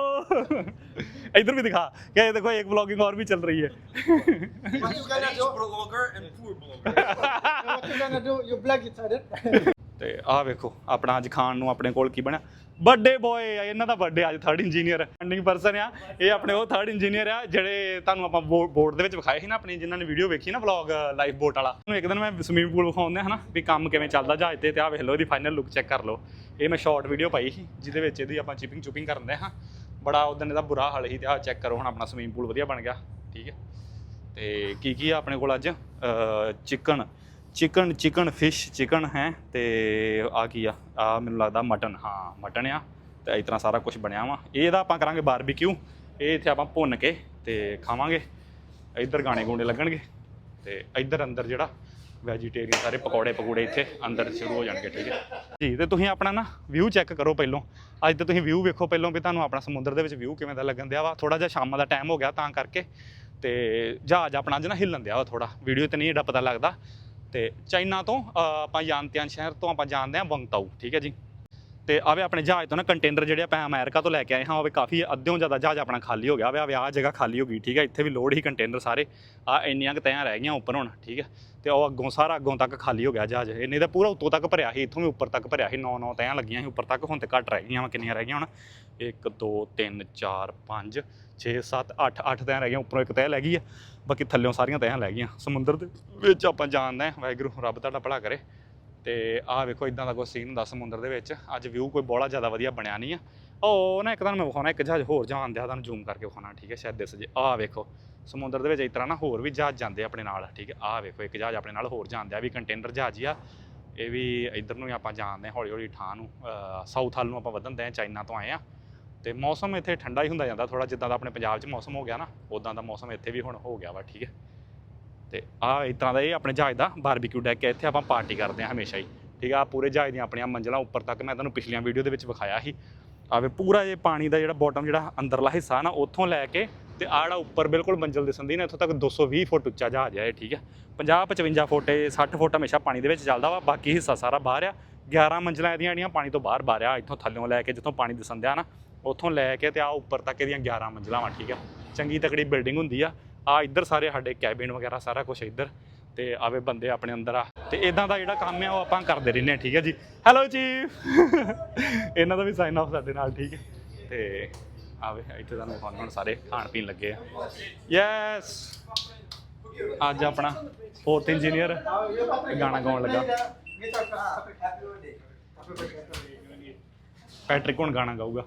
ਇਧਰ ਵੀ ਦਿਖਾ ਕਿ ਇਹ ਦੇਖੋ ਇੱਕ ਬਲੌਗਿੰਗ और भी चल रही है What you gonna do? blogger and poor blogger. What you gonna do? You black it, right? ਤੇ ਆਹ ਵੇਖੋ, ਆਪਣਾ ਅੱਜ ਖਾਣ ਨੂੰ ਆਪਣੇ ਕੋਲ ਕੀ ਬਣਿਆ? ਬਰਥਡੇ ਬॉय ਇਹਨਾਂ ਦਾ ਵੱਡੇ ਅੱਜ ਥਰਡ ਇੰਜੀਨੀਅਰ ਫੰਡਿੰਗ ਪਰਸਨ ਆ, ਇਹ ਆਪਣੇ ਉਹ ਥਰਡ ਇੰਜੀਨੀਅਰ ਆ, ਜਿਹੜੇ ਤੁਹਾਨੂੰ ਆਪਾਂ ਬੋਰਡ ਦੇ ਵਿੱਚ ਵਿਖਾਏ ਸੀ ਨਾ ਆਪਣੀ, ਜਿਨ੍ਹਾਂ ਨੇ ਵੀਡੀਓ ਵੇਖੀ ਨਾ ਵਲੌਗ ਲਾਈਫ ਬੋਟ ਵਾਲਾ। ਤੁਹਾਨੂੰ ਇੱਕ ਦਿਨ ਮੈਂ ਸਵੀਮਿੰਗ ਪੂਲ ਵਿਖਾਉਂਦਾ ਹਨਾ, ਵੀ ਕੰਮ ਕਿਵੇਂ ਚੱਲਦਾ ਜਹਾਜ਼ ਤੇ ਤੇ ਆਹ ਵੇਖ ਲਓ ਇਹਦੀ ਫਾਈਨਲ ਲੁੱਕ ਚੈੱਕ ਕਰ ਲਓ। ਇਹ ਮੈਂ ਸ਼ਾਰਟ ਵੀਡੀਓ ਪਾਈ ਸੀ, ਜਿਹਦੇ ਵਿੱਚ ਇਹਦੀ ਆਪਾਂ ਚਿਪਿੰਗ ਚੁਪਿੰਗ ਕਰਦੇ ਹਾਂ। ਬੜਾ ਉਦੋਂ ਇਹਦਾ ਬੁਰਾ ਹਾਲ ਸੀ, ਤੇ ਆਹ ਚੈੱਕ ਕਰੋ ਹੁਣ ਆਪਣਾ ਸਵੀਮਿੰਗ ਪੂਲ ਵਧੀਆ ਬਣ ਗਿਆ, ਠੀਕ ਹੈ। ਤੇ ਕੀ ਕੀ ਆ ਆਪਣੇ ਕੋਲ ਅੱਜ? Chicken chicken chicken fish chicken ਹੈ ਤੇ ਆ ਕੀ ਆ? ਆ ਮੈਨੂੰ ਲੱਗਦਾ ਮਟਨ ਹਾਂ ਮਟਨ ਆ। ਤੇ ਇਸ ਤਰ੍ਹਾਂ ਸਾਰਾ ਕੁਝ ਬਣਿਆ ਵਾ। ਇਹਦਾ ਆਪਾਂ ਕਰਾਂਗੇ ਬਾਰਬੀਕਿਊ ਇਹ ਇੱਥੇ ਆਪਾਂ ਭੁੰਨ ਕੇ ਤੇ ਖਾਵਾਂਗੇ। ਇੱਧਰ ਗਾਣੇ ਗੂਣੇ ਲੱਗਣਗੇ ਤੇ ਇੱਧਰ ਅੰਦਰ ਜਿਹੜਾ ਵੈਜੀਟੇਰੀਅਨ ਸਾਰੇ ਪਕੌੜੇ ਪਕੌੜੇ ਇੱਥੇ ਅੰਦਰ ਸ਼ੁਰੂ ਹੋ ਜਾਣਗੇ, ਠੀਕ ਹੈ? ਜੀ, ਤੇ ਤੁਸੀਂ ਆਪਣਾ ਨਾ ਵਿਊ ਚੈੱਕ ਕਰੋ ਪਹਿਲੋਂ। ਅੱਜ ਤੇ ਤੁਸੀਂ ਵਿਊ ਵੇਖੋ ਪਹਿਲੋਂ ਵੀ ਤੁਹਾਨੂੰ ਆਪਣਾ ਸਮੁੰਦਰ ਦੇ ਵਿੱਚ ਵਿਊ ਕਿਵੇਂ ਦਾ ਲੱਗਣ ਦਿਆ ਵਾ। ਥੋੜਾ ਜਿਹਾ ਸ਼ਾਮਾਂ ਦਾ ਟਾਈਮ ਹੋ ਗਿਆ ਤਾਂ ਕਰਕੇ। ਤੇ ਜਹਾਜ਼ ਆਪਣਾ ਅੱਜ ਨਾ ਹਿੱਲਣ ਦਿਆ ਵਾ ਥੋੜਾ ਵੀਡੀਓ ਤੇ ਨਹੀਂ ਏਡਾ ਪਤਾ ਲੱਗਦਾ। ਤੇ ਚਾਈਨਾ ਤੋਂ ਅ, ਆਪਾਂ ਯਾਨਤਿਆਨ ਸ਼ਹਿਰ ਤੋਂ ਆਪਾਂ ਜਾਣਦੇ ਹਾਂ ਵੰਗਤਾਊ ਠੀਕ ਹੈ ਜੀ? ਤੇ ਆਵੇ ਆਪਣੇ ਜਹਾਜ਼ ਤੋਂ ਨਾ ਕੰਟੇਨਰ ਜਿਹੜੇ ਆਪਾਂ ਅਮਰੀਕਾ ਤੋਂ ਲੈ ਕੇ ਆਏ ਹਾਂ, ਉਹ ਕਾਫੀ ਅੱਧਿਓਂ ਜ਼ਿਆਦਾ ਜਹਾਜ਼ ਆਪਣਾ ਖਾਲੀ ਹੋ ਗਿਆ ਵੇ ਆਵੇ ਆਹ ਜਗ੍ਹਾ ਖਾਲੀ ਹੋ ਗਈ, ਠੀਕ ਹੈ ਇੱਥੇ ਵੀ ਲੋਡ ਹੀ ਕੰਟੇਨਰ ਸਾਰੇ। ਆ ਇੰਨੀਆਂ ਕੁ ਤੈਆਂ ਰਹਿ ਗਈਆਂ ਉੱਪਰ ਹੁਣ, ਠੀਕ ਹੈ ਤੇ ਉਹ ਅੱਗੋਂ ਸਾਰਾ ਅੱਗੋਂ ਤੱਕ ਖਾਲੀ ਹੋ ਗਿਆ ਜਹਾਜ਼। ਇੰਨੇ ਤਾਂ ਪੂਰਾ ਉੱਤੋਂ ਤੱਕ ਭਰਿਆ ਸੀ, ਇੱਥੋਂ ਵੀ ਉੱਪਰ ਤੱਕ ਭਰਿਆ ਸੀ, ਨੌ ਨੌ ਤੈਆਂ ਲੱਗੀਆਂ ਸੀ ਉੱਪਰ ਤੱਕ, ਹੁਣ ਤੇ ਘੱਟ ਰਹਿ ਗਈਆਂ ਵਾ, ਕਿੰਨੀਆਂ ਰਹਿ ਗਈਆਂ ਹੁਣ? 1 2 3 4 5 6 7 8 8 ਤੈਆਂ ਰਹਿ ਗਈਆਂ, ਉੱਪਰੋਂ ਇੱਕ ਤੈਅ ਲੈ ਗਈ ਆ, ਬਾਕੀ ਥੱਲਿਓਂ ਸਾਰੀਆਂ ਤੈਆਂ ਲੈ ਗਈਆਂ। ਸਮੁੰਦਰ ਦੇ ਵਿੱਚ ਆਪਾਂ ਜਾਣਦੇ ਹਾਂ, ਵਾਹਿਗੁਰੂ, ਰੱਬ ਤੁਹਾਡਾ ਭਲਾ ਕਰੇ। ਤੇ ਆਹ ਵੇਖੋ ਇਦਾਂ ਦਾ ਕੋਈ ਸੀਨ ਹੁੰਦਾ ਸਮੁੰਦਰ ਦੇ ਵਿੱਚ। ਅੱਜ ਵਿਊ ਕੋਈ ਬੋਲਾ ਜ਼ਿਆਦਾ ਵਧੀਆ ਬਣਿਆ ਨਹੀਂ ਆ। ਉਹ ਨਾ ਇੱਕ ਤੁਹਾਨੂੰ ਮੈਂ ਵਿਖਾਉਣਾ, ਇੱਕ ਜਹਾਜ਼ ਹੋਰ ਜਾਣ ਦਿਆ, ਤੁਹਾਨੂੰ ਜ਼ੂਮ ਕਰਕੇ ਵਿਖਾਉਣਾ, ਠੀਕ ਹੈ, ਸ਼ਾਇਦ ਦਿਸ ਜੇ। ਆਹ ਵੇਖੋ, ਸਮੁੰਦਰ ਦੇ ਵਿੱਚ ਇਸ ਤਰ੍ਹਾਂ ਨਾ ਹੋਰ ਵੀ ਜਹਾਜ਼ ਜਾਂਦੇ ਆ ਆਪਣੇ ਨਾਲ, ਠੀਕ ਹੈ। ਆਹ ਵੇਖੋ, ਇੱਕ ਜਹਾਜ਼ ਆਪਣੇ ਨਾਲ ਹੋਰ ਜਾਂਦੇ ਆ ਵੀ ਕੰਟੇਨਰ ਜਹਾਜ਼ ਹੀ ਆ। ਇਹ ਵੀ ਇਧਰ ਨੂੰ ਹੀ ਆਪਾਂ ਜਾਣਦੇ ਹਾਂ ਹੌਲੀ ਹੌਲੀ ਠਾਂ ਨੂੰ ਸਾਊਥ ਵੱਲ ਨੂੰ ਆਪਾਂ ਵਧਣ ਦੇ ਆ ਚਾਈਨਾ ਤੋਂ ਆਏ ਆ ਤੇ ਮੌਸਮ ਇੱਥੇ ਠੰਡਾ ਹੀ ਹੁੰਦਾ ਜਾਂਦਾ ਥੋੜਾ ਜਿੱਦਾਂ ਦਾ ਆਪਣੇ ਪੰਜਾਬ 'ਚ ਮੌਸਮ ਹੋ ਗਿਆ ਨਾ ਉਦਾਂ ਦਾ ਮੌਸਮ ਇੱਥੇ ਵੀ ਹੁਣ ਹੋ ਗਿਆ ਵਾ, ਠੀਕ ਹੈ। ਤੇ ਆ ਇਸ ਤਰ੍ਹਾਂ ਦਾ ਇਹ ਆਪਣੇ ਜਹਾਜ਼ ਦਾ ਬਾਰਬੀਕਿਊ ਡੈਕ ਹੈ। ਇੱਥੇ ਆਪਾਂ ਪਾਰਟੀ ਕਰਦੇ ਹਾਂ ਹਮੇਸ਼ਾ ਹੀ। ਠੀਕ ਆ ਪੂਰੇ ਜਹਾਜ਼ ਦੀਆਂ ਆਪਣੀਆਂ ਮੰਜ਼ਲਾਂ ਉੱਪਰ ਤੱਕ ਮੈਂ ਤੁਹਾਨੂੰ ਪਿਛਲੀਆਂ ਵੀਡੀਓ ਦੇ ਵਿੱਚ ਵਿਖਾਇਆ ਸੀ। ਆਵੇ ਪੂਰਾ ਇਹ ਪਾਣੀ ਦਾ ਜਿਹੜਾ ਬਾਟਮ ਜਿਹੜਾ ਅੰਦਰਲਾ ਹਿੱਸਾ ਨਾ, ਉੱਥੋਂ ਲੈ ਕੇ ਤੇ ਆਹ ਜਿਹੜਾ ਉੱਪਰ ਬਿਲਕੁਲ ਮੰਜ਼ਲ ਦਿਸੰਦੀ ਨਾ, ਇੱਥੋਂ ਤੱਕ 220 ਫੁੱਟ ਉੱਚਾ ਜਹਾਜ਼ ਹੈ ਇਹ, ਠੀਕ ਹੈ 50 55 ਫੁੱਟ, ਇਹ 60 ਫੁੱਟ ਹਮੇਸ਼ਾ ਪਾਣੀ ਦੇ ਵਿੱਚ ਚੱਲਦਾ ਵਾ, ਬਾਕੀ ਹਿੱਸਾ ਸਾਰਾ ਬਾਹਰ ਆ। 11 ਮੰਜ਼ਲਾਂ ਇਹਦੀਆਂ ਜਿਹੜੀਆਂ ਪਾਣੀ ਤੋਂ ਬਾਹਰ ਬਾਹਰ ਆ, ਇੱਥੋਂ ਥੱਲਿਓਂ ਲੈ ਕੇ ਜਿੱਥੋਂ ਪਾਣੀ ਦਿਸਣ ਦਿਆ ਨਾ, ਉੱਥੋਂ ਲੈ ਕੇ ਤੇ ਆ ਉੱਪਰ ਤੱਕ ਇਹਦੀਆਂ 11 ਮੰਜ਼ਲਾਂ ਵਾ, ਠੀਕ ਆ। ਚੰਗੀ ਤਕੜੀ ਬਿਲਡਿੰਗ ਹੁੰਦੀ ਆ। ਆ ਇੱਧਰ ਸਾਰੇ ਸਾਡੇ ਕੈਬਿਨ ਵਗੈਰਾ ਸਾਰਾ ਕੁਝ ਇੱਧਰ ਤੇ ਆਵੇ ਬੰਦੇ ਆਪਣੇ ਅੰਦਰ ਆ। ਤੇ ਇਦਾਂ ਦਾ ਜਿਹੜਾ ਕੰਮ ਆ ਉਹ ਆਪਾਂ ਕਰਦੇ ਰਹਿੰਦੇ ਆ, ਠੀਕ ਹੈ ਜੀ? ਹੈਲੋ ਚੀਫ ਇਹਨਾਂ ਦਾ ਵੀ ਸਾਈਨ ਆਫ ਸਾਡੇ ਨਾਲ, ਠੀਕ ਹੈ ਤੇ ਆਵੇ, ਇੱਥੇ ਤੁਹਾਨੂੰ ਹੁਣ ਹੁਣ ਸਾਰੇ ਖਾਣ ਪੀਣ ਲੱਗੇ ਆ। ਯੈਸ ਅੱਜ ਆਪਣਾ ਫੋਰਥ ਇੰਜੀਨੀਅਰ ਗਾਣਾ ਗਾਉਣ ਲੱਗਾ। ਪੈਟ੍ਰਿਕ ਹੁਣ ਗਾਣਾ ਗਾਊਗਾ।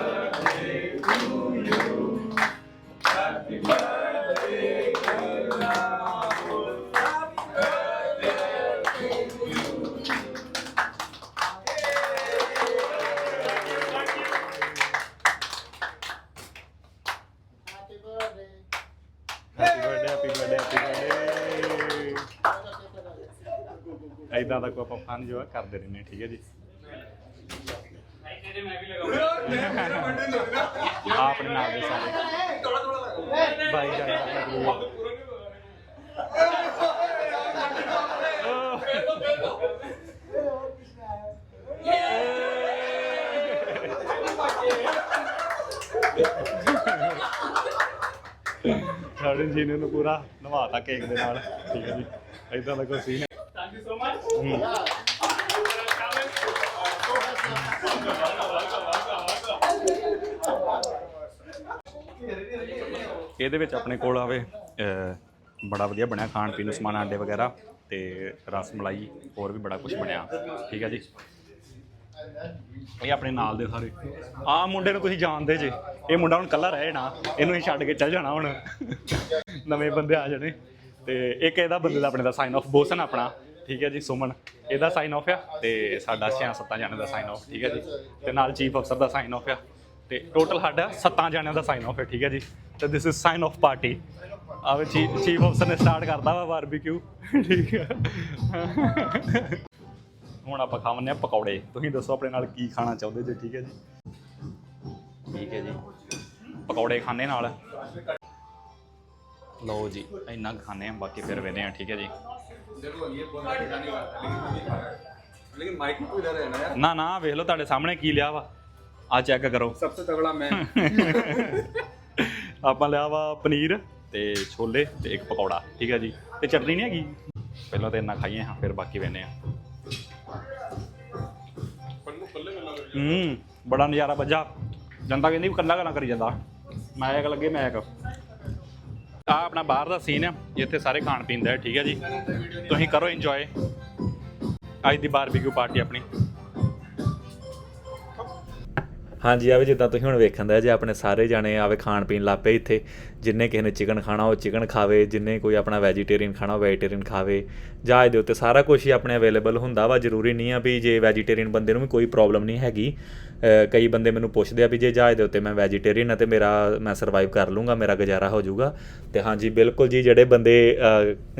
ਆਪਾਂ ਜੋ ਆ ਕਰਦੇ ਰਹਿੰਦੇ ਹਾਂ, ਠੀਕ ਹੈ ਜੀ। ਆ ਆਪਣੇ ਨਾਲ ਦੇ ਸਾਰੇ। ਬਾਈ ਜਾਨ ਸਾਡੇ ਜੀ ਨੂੰ ਪੂਰਾ ਨਵਾਤਾ ਕੇਕ ਦੇ ਨਾਲ ਠੀਕ ਹੈ ਜੀ। ਐਦਾਂ ਦਾ ਕੋਈ scene thank you so much ਇਹਦੇ ਵਿੱਚ ਆਪਣੇ ਕੋਲ ਆਵੇ ਬੜਾ ਵਧੀਆ ਬਣਿਆ ਖਾਣ ਪੀਣ ਨੂੰ ਸਮਾਨ ਆਂਡੇ ਵਗੈਰਾ ਤੇ ਰਸ ਮਲਾਈ, ਹੋਰ ਵੀ ਬੜਾ ਕੁਝ ਬਣਿਆ। ਠੀਕ ਹੈ ਜੀ? ਇਹ ਆਪਣੇ ਨਾਲ ਦੇ ਸਾਰੇ। ਆਹ ਮੁੰਡੇ ਨੂੰ ਤੁਸੀਂ ਜਾਣਦੇ ਜੇ। ਇਹ ਮੁੰਡਾ ਹੁਣ ਕੱਲਾ ਰਹਿ ਜਾਣਾ। ਇਹਨੂੰ ਹੀ ਛੱਡ ਕੇ ਚੱਲ ਜਾਣਾ ਹੁਣ। ਨਵੇਂ ਬੰਦੇ ਆ ਜਾਣੇ। ਤੇ ਇੱਕ ਇਹਦਾ ਬੰਦੇ ਦਾ ਆਪਣੇ ਦਾ ਸਾਈਨ ਆਫ ਬੋਸਨ ਆਪਣਾ। ਠੀਕ ਹੈ ਜੀ, ਸੁਮਨ। ਇਹਦਾ ਸਾਈਨ ਆਫ ਆ ਤੇ ਸਾਡਾ ਛਿਆਂ ਸੱਤਾਂ ਜਣਿਆਂ ਦਾ ਸਾਈਨ ਆਫ ਠੀਕ ਹੈ ਜੀ? ਤੇ ਨਾਲ ਚੀਫ ਅਫਸਰ ਦਾ ਸਾਈਨ ਆਫ ਆ। ਤੇ ਟੋਟਲ ਸਾਡਾ ਸੱਤਾਂ ਜਣਿਆਂ ਦਾ ਸਾਈਨ ਆਫ ਹੈ ਠੀਕ ਹੈ ਜੀ। ਤੇ this is sign of party ਆਵੇ ਚੀਫ ਆਫਸਰ ਨੇ ਸਟਾਰਟ ਕਰਦਾ ਵਾ ਬਾਰਬੀਕਿਊ ਠੀਕ ਹੈ। ਹੁਣ ਆਪਾਂ ਖਾਵਨੇ ਆ ਪਕੌੜੇ। ਤੁਸੀਂ ਦੱਸੋ ਆਪਣੇ ਨਾਲ ਕੀ ਖਾਣਾ ਚਾਹੁੰਦੇ ਜੀ ਠੀਕ ਹੈ ਜੀ। ਠੀਕ ਹੈ ਜੀ। ਪਕੌੜੇ ਖਾਣੇ ਨਾਲ? ਲਓ ਜੀ ਇੰਨਾ ਖਾਣੇ ਆ ਬਾਕੀ ਫਿਰ ਵੇਨੇ ਆ ਠੀਕ ਹੈ ਜੀ। ਲੇਕਿਨ ਮਾਈਕ ਨੂੰ ਕੋਈ ਡਰ ਹੈ ਨਾ ਨਾ ਨਾ ਵੇਖ ਲਓ ਤੁਹਾਡੇ ਸਾਹਮਣੇ ਕੀ ਲਿਆ ਵਾ। ਆ ਚੈੱਕ ਕਰੋ सबसे तगड़ा मैं ਆਪਾਂ ਲਿਆ ਵਾ ਪਨੀਰ ਤੇ ਛੋਲੇ ਤੇ ਇੱਕ ਪਕੌੜਾ ਠੀਕ ਹੈ ਜੀ ਤੇ ਚਟਨੀ ਨਹੀਂ ਹੈਗੀ ਪਹਿਲਾਂ ਤਾਂ ਇੰਨਾ ਖਾਈਏ ਹਾਂ ਫਿਰ ਬਾਕੀ ਵੇਨੇ ਆ ਹੂੰ ਬੜਾ ਨਜ਼ਾਰਾ ਵੱਜਾ ਜਨਤਾ ਕਹਿੰਦੀ ਵੀ ਕੱਲਾ ਗੱਲਾਂ ਕਰੀ ਜਾਂਦਾ ਮੈਂ ਇੱਕ ਲੱਗੇ ਮੈਂ ਇੱਕ ਆ ਆਪਣਾ ਬਾਹਰ ਦਾ ਸੀਨ ਹੈ ਇੱਥੇ ਸਾਰੇ ਖਾਣ ਪੀਣ ਦਾ ਹੈ, ਠੀਕ ਹੈ ਜੀ ਤੁਸੀਂ ਕਰੋ ਇੰਜੋਏ ਅੱਜ ਦੀ ਬਾਰਬੀਕਿਊ ਪਾਰਟੀ ਆਪਣੀ ਹਾਂਜੀ ਆਵੇ ਜਿੱਦਾਂ ਤੁਸੀਂ ਹੁਣ ਵੇਖਣ ਦਾ ਜੇ ਆਪਣੇ ਸਾਰੇ ਜਾਣੇ ਆਵੇ ਖਾਣ ਪੀਣ ਲੱਪੇ ਇੱਥੇ, ਜਿੰਨੇ ਕਿਸੇ ਨੇ ਚਿਕਨ ਖਾਣਾ, ਉਹ ਚਿਕਨ ਖਾਵੇ, ਜਿੰਨੇ ਕੋਈ ਆਪਣਾ ਵੈਜੀਟੇਰੀਅਨ ਖਾਣਾ, ਉਹ ਵੈਜੀਟੇਰੀਅਨ ਖਾਵੇ, ਜਹਾਜ਼ ਦੇ ਉੱਤੇ ਸਾਰਾ ਕੁਝ ਹੀ ਆਪਣੇ ਅਵੇਲੇਬਲ ਹੁੰਦਾ ਵਾ, ਜ਼ਰੂਰੀ ਨਹੀਂ ਆ ਵੀ ਜੇ ਵੈਜੀਟੇਰੀਅਨ ਬੰਦੇ ਨੂੰ ਵੀ ਕੋਈ ਪ੍ਰੋਬਲਮ ਨਹੀਂ ਹੈਗੀ। ਕਈ ਬੰਦੇ ਮੈਨੂੰ ਪੁੱਛਦੇ ਆ ਵੀ ਜੇ ਜਹਾਜ਼ ਦੇ ਉੱਤੇ ਮੈਂ ਵੈਜੀਟੇਰੀਅਨ ਆ ਤੇ ਮੇਰਾ, ਮੈਂ ਸਰਵਾਈਵ ਕਰ ਲੂੰਗਾ, ਮੇਰਾ ਗੁਜ਼ਾਰਾ ਹੋ ਜਾਊਗਾ। ਤੇ ਹਾਂਜੀ, ਬਿਲਕੁਲ ਜੀ, ਜਿਹੜੇ ਬੰਦੇ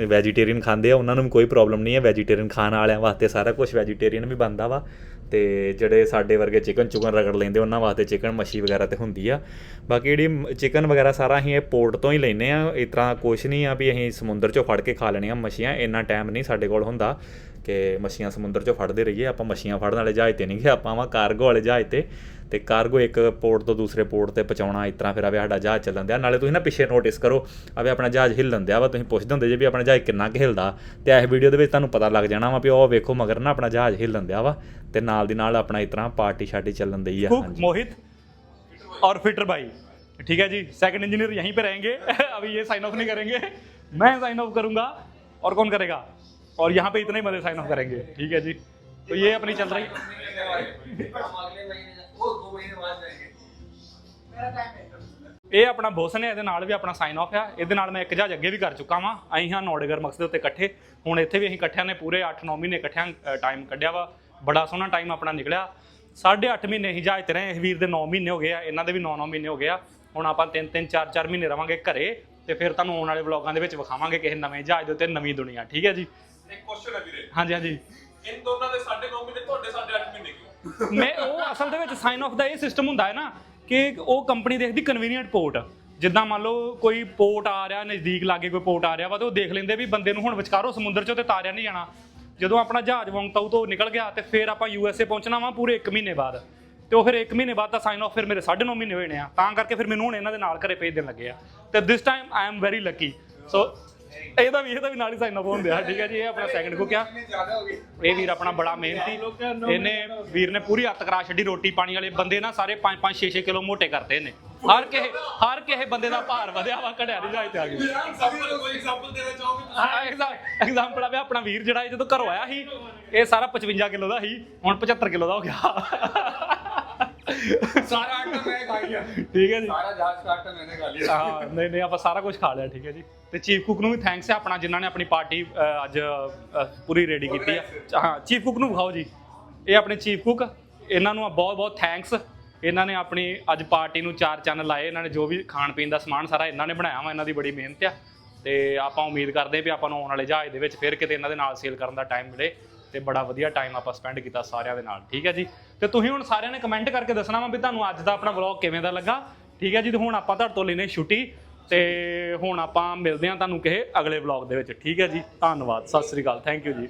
ਵੈਜੀਟੇਰੀਅਨ ਖਾਂਦੇ ਆ, ਉਹਨਾਂ ਨੂੰ ਵੀ ਕੋਈ ਪ੍ਰੋਬਲਮ ਨਹੀਂ ਹੈ। ਵੈਜੀਟੇਰੀਅਨ ਖਾਣ ਵਾਲਿਆਂ ਵਾਸਤੇ ਸਾਰਾ ਕੁਝ ਵੈਜੀਟੇਰੀਅਨ ਵੀ ਬਣਦਾ ਵਾ। ਤੇ ਜਿਹੜੇ ਸਾਡੇ ਵਰਗੇ ਚਿਕਨ ਚੁਕਨ ਰਗੜ ਲੈਂਦੇ, ਉਹਨਾਂ ਵਾਸਤੇ ਚਿਕਨ ਮੱਛੀ ਵਗੈਰਾ ਤੇ ਹੁੰਦੀ ਆ। ਬਾਕੀ ਜਿਹੜੀ ਚਿਕਨ ਵਗੈਰਾ ਸਾਰਾ ਅਸੀਂ ਇਹ ਪੋਰਟ ਤੋਂ ਹੀ ਲੈਨੇ ਆ। ਇਸ ਤਰ੍ਹਾਂ ਕੁਛ ਨਹੀਂ ਆ ਵੀ ਅਸੀਂ ਸਮੁੰਦਰ ਚੋਂ ਫੜ ਕੇ ਖਾ ਲੈਣੀਆਂ ਮੱਛੀਆਂ, ਇੰਨਾ ਟਾਈਮ ਨਹੀਂ ਸਾਡੇ ਕੋਲ ਹੁੰਦਾ। ਕਿ ਮੱਛੀਆਂ ਸਮੁੰਦਰ ਚੋਂ ਫੜਦੇ ਰਹੀਏ ਆਪਾਂ ਮੱਛੀਆਂ ਫੜਨ ਵਾਲੇ ਜਹਾਜ਼ ਤੇ ਨਹੀਂ ਗਏ ਆਪਾਂ ਵਾ ਕਾਰਗੋ ਵਾਲੇ ਜਹਾਜ਼ ਤੇ ਤੇ ਕਾਰਗੋ ਇੱਕ ਪੋਰਟ ਤੋਂ ਦੂਸਰੇ ਪੋਰਟ ਤੇ ਪਹੁੰਚਾਉਣਾ ਇਸ ਤਰ੍ਹਾਂ ਫਿਰ ਆਵੇ ਸਾਡਾ ਜਹਾਜ਼ ਚੱਲਣ ਦਿਆ ਨਾਲੇ ਤੁਸੀਂ ਨਾ ਪਿੱਛੇ ਨੋਟਿਸ ਕਰੋ ਆਵੇ ਆਪਣਾ ਜਹਾਜ਼ ਹਿੱਲਣ ਦਿਆ ਵਾ ਤੁਸੀਂ ਪੁੱਛਦੇ ਹੁੰਦੇ ਜੇ ਵੀ ਆਪਣਾ ਜਹਾਜ਼ ਕਿੰਨਾ ਕੁ ਹਿੱਲਦਾ ਤੇ ਇਸ ਵੀਡੀਓ ਦੇ ਵਿੱਚ ਤੁਹਾਨੂੰ ਪਤਾ ਲੱਗ ਜਾਣਾ ਵਾ ਵੀ ਉਹ ਵੇਖੋ ਮਗਰ ਨਾ ਆਪਣਾ ਜਹਾਜ਼ ਹਿੱਲਣ ਦਿਆ ਵਾ ਤੇ ਨਾਲ ਦੀ ਨਾਲ ਆਪਣਾ ਇਸ ਤਰ੍ਹਾਂ ਪਾਰਟੀ ਸ਼ਾਟੀ ਚੱਲਣ ਦਈ ਆ कुक मोहित और फिटर भाई ठीक है जी सेकंड इंजीनियर यहीं पे रहेंगे अभी ये साइन ऑफ नहीं करेंगे मैं साइन ऑफ करूंगा और कौन करेगा और यहाँ पे इतने ही बंदे साइन ऑफ करेंगे ठीक है जी तो ये अपनी चल रही हम अगले महीने वो दो महीने बाद जाएंगे ਇਹ ਆਪਣਾ ਬੋਸ ਨੇ ਇਹਦੇ ਨਾਲ ਵੀ ਆਪਣਾ ਸਾਈਨ ਆਫ ਆ ਇਹਦੇ ਨਾਲ ਮੈਂ ਇੱਕ ਜਹਾਜ਼ ਅੱਗੇ ਵੀ ਕਰ ਚੁੱਕਾ ਵਾਂ ਅਸੀਂ ਹਾਂ ਨੌਡਗਰ ਮਕਸਦ ਦੇ ਉੱਤੇ ਇਕੱਠੇ ਹੁਣ ਇੱਥੇ ਵੀ ਅਸੀਂ ਇਕੱਠਿਆਂ ਨੇ ਪੂਰੇ 8-9 ਮਹੀਨੇ ਇਕੱਠਿਆਂ ਟਾਈਮ ਕੱਢਿਆ ਵਾ ਬੜਾ ਸੋਹਣਾ ਟਾਈਮ ਆਪਣਾ ਨਿਕਲਿਆ ਸਾਢੇ 8 ਮਹੀਨੇ ਹੀ ਜਹਾਜ਼ ਤੇ ਰਹੇ ਇਸ ਵੀਰ ਦੇ 9 ਮਹੀਨੇ ਹੋ ਗਏ ਆ ਇਹਨਾਂ ਦੇ ਵੀ 9-9 ਮਹੀਨੇ ਹੋ ਗਏ ਆ ਹੁਣ ਆਪਾਂ 3-3 4-4 ਮਹੀਨੇ ਰਵਾਂਗੇ ਘਰੇ ਤੇ ਫਿਰ ਤੁਹਾਨੂੰ ਆਉਣ ਵਾਲੇ ਵਲੌਗਾਂ ਦੇ ਵਿੱਚ ਵਿਖਾਵਾਂਗੇ ਕਿਸੇ ਨਵੇਂ ਜਹਾਜ਼ ਦੇ ਉੱਤੇ ਨਵੀਂ ਦੁਨੀਆ ਠੀਕ ਹੈ ਜੀ ਇੱਕ ਕੁਐਸਚਨ ਹੈ ਵੀਰੇ। ਹਾਂਜੀ ਹਾਂਜੀ। ਇਨ ਦੋਨਾਂ ਦੇ 9.5 ਮਹੀਨੇ ਤੁਹਾਡੇ 8.5 ਮਹੀਨੇ ਕਿਉਂ? ਮੈਂ ਉਹ ਅਸਲ ਦੇ ਵਿੱਚ ਸਾਈਨ ਆਫ ਦਾ ਇਹ ਸਿਸਟਮ ਹੁੰਦਾ ਹੈ ਨਾ ਕਿ ਉਹ ਕੰਪਨੀ ਦੇਖਦੀ ਕਨਵੀਨੀਅੰਟ ਪੋਰਟ ਜਿੱਦਾਂ ਮੰਨ ਲਓ ਕੋਈ ਪੋਰਟ ਆ ਰਿਹਾ ਨਜ਼ਦੀਕ ਲਾਗੇ ਕੋਈ ਪੋਰਟ ਆ ਰਿਹਾ ਵਾ ਤੇ ਉਹ ਦੇਖ ਲੈਂਦੇ ਵੀ ਬੰਦੇ ਨੂੰ ਹੁਣ ਵਿਚਕਾਰੋਂ ਸਮੁੰਦਰ ਚੋਂ ਤੇ ਤਾਰਿਆ ਨਹੀਂ ਜਾਣਾ। ਜਦੋਂ ਆਪਣਾ ਜਹਾਜ਼ ਵੰਗਤਾਊ ਤੋਂ ਨਿਕਲ ਗਿਆ ਤੇ ਫਿਰ ਆਪਾਂ ਯੂਐਸਏ ਪਹੁੰਚਣਾ ਵਾ ਪੂਰੇ 1 ਮਹੀਨੇ ਬਾਅਦ। ਤੇ ਉਹ ਫਿਰ 1 ਮਹੀਨੇ ਬਾਅਦ ਦਾ ਸਾਈਨ ਆਫ ਫਿਰ ਮੇਰੇ 9.5 ਮਹੀਨੇ ਹੋਏ ਨੇ ਆ। ਤਾਂ ਕਰਕੇ ਫਿਰ ਮੈਨੂੰ ਹੁਣ ਇਹਨਾਂ ਦੇ ਨਾਲ ਘਰੇ ਭੇਜ ਦੇਣ ਲੱਗੇ ਆ। ਤੇ this time I am very lucky so ਇਹਦਾ ਵੀ ਇਹਦਾ ਵੀ ਨਾਲ ਹੀ ਸਾਈਨ ਫੋਨ ਦਿਆ। ਠੀਕ ਹੈ ਜੀ ਇਹ ਆਪਣਾ ਸੈਕੰਡ ਕੁੱਕ ਆ। ਇਹ ਵੀਰ ਆਪਣਾ ਬੜਾ ਮਿਹਨਤੀ। ਇਹਨੇ ਵੀਰ ਨੇ ਪੂਰੀ ਹੱਤ ਕਰਾ ਛੱਡੀ ਰੋਟੀ ਪਾਣੀ ਵਾਲੇ। ਬੰਦੇ ਨਾ ਸਾਰੇ 5 5 6 6 ਕਿਲੋ ਮੋਟੇ ਕਰਤੇ ਨੇ ਹਰ ਕਿਸੇ ਹਰ ਕਿਸੇ ਬੰਦੇ ਦਾ ਭਾਰ ਵਧਿਆ ਵਾ ਘਟਿਆ ਨਹੀਂ ਜਾਇ ਆ ਗਿਆ ਐਗਜ਼ਾਮਪਲ ਆ ਆਪਣਾ ਵੀਰ ਜਿਹੜਾ ਜਦੋਂ ਘਰੋਂ ਆਇਆ ਸੀ ਇਹ ਸਾਰਾ 55 ਕਿਲੋ ਦਾ ਸੀ ਹੁਣ 75 ਕਿਲੋ ਦਾ ਹੋ ਗਿਆ। ਸਾਰਾ ਆਟਾ ਮੈਂ ਖਾ ਲਿਆ। ਠੀਕ ਹੈ ਜੀ। ਸਾਰਾ ਜਹਾਜ਼ ਆਟਾ ਮੈਨੇ ਖਾ ਲਿਆ। ਹਾਂ ਨਹੀਂ ਨਹੀਂ ਆਪਾਂ ਸਾਰਾ ਕੁਝ ਖਾ ਲਿਆ ਠੀਕ ਹੈ ਜੀ। ਤੇ ਚੀਫ ਕੁਕ ਨੂੰ ਵੀ ਥੈਂਕਸ ਹੈ ਆਪਣਾ ਜਿਨ੍ਹਾਂ ਨੇ ਆਪਣੀ ਪਾਰਟੀ ਅ, ਅੱਜ ਅ, ਪੂਰੀ ਰੈਡੀ ਕੀਤੀ ਆ। ਹਾਂ ਚੀਫ ਕੁਕ ਨੂੰ ਵਿਖਾਓ ਜੀ। ਇਹ ਆਪਣੇ ਚੀਫ ਕੁਕ ਇਹਨਾਂ ਨੂੰ ਬਹੁਤ ਬਹੁਤ ਥੈਂਕਸ ਇਹਨਾਂ ਨੇ ਆਪਣੀ ਅੱਜ ਪਾਰਟੀ ਨੂੰ ਚਾਰ ਚੰਨ ਲਾਏ ਇਹਨਾਂ ਨੇ ਜੋ ਵੀ ਖਾਣ ਪੀਣ ਦਾ ਸਮਾਨ ਸਾਰਾ ਇਹਨਾਂ ਨੇ ਬਣਾਇਆ ਵਾ ਇਹਨਾਂ ਦੀ ਬੜੀ ਮਿਹਨਤ ਆ। ਤੇ ਆਪਾਂ ਉਮੀਦ ਕਰਦੇ ਹਾਂ ਵੀ ਆਪਾਂ ਨੂੰ ਆਉਣ ਵਾਲੇ ਜਹਾਜ਼ ਦੇ ਵਿੱਚ ਫਿਰ ਕਿਤੇ ਇਹਨਾਂ ਦੇ ਨਾਲ ਸੇਲ ਕਰਨ ਦਾ ਟਾਈਮ ਮਿਲੇ ਤੇ ਬੜਾ ਵਧੀਆ ਟਾਈਮ ਆਪਾਂ ਸਪੈਂਡ ਕੀਤਾ ਸਾਰਿਆਂ ਦੇ ਨਾਲ ਠੀਕ ਹੈ ਜੀ? ਤੇ ਤੁਸੀਂ ਹੁਣ ਸਾਰਿਆਂ ਨੇ ਕਮੈਂਟ ਕਰਕੇ ਦੱਸਣਾ ਵਾ ਵੀ ਤੁਹਾਨੂੰ ਅੱਜ ਦਾ ਆਪਣਾ ਵਲੌਗ ਕਿਵੇਂ ਦਾ ਲੱਗਾ ਠੀਕ ਹੈ ਜੀ? ਤੇ ਹੁਣ ਆਪਾਂ ਤੁਹਾਡੇ ਤੋਂ ਲੈਨੇ ਛੁੱਟੀ। ਤੇ ਹੁਣ ਆਪਾਂ ਮਿਲਦੇ ਹਾਂ ਤੁਹਾਨੂੰ ਕਿਸੇ ਅਗਲੇ ਵਲੌਗ ਦੇ ਵਿੱਚ। ਠੀਕ ਹੈ ਜੀ, ਧੰਨਵਾਦ, ਸਤਿ ਸ੍ਰੀ ਅਕਾਲ ਥੈਂਕ ਯੂ ਜੀ।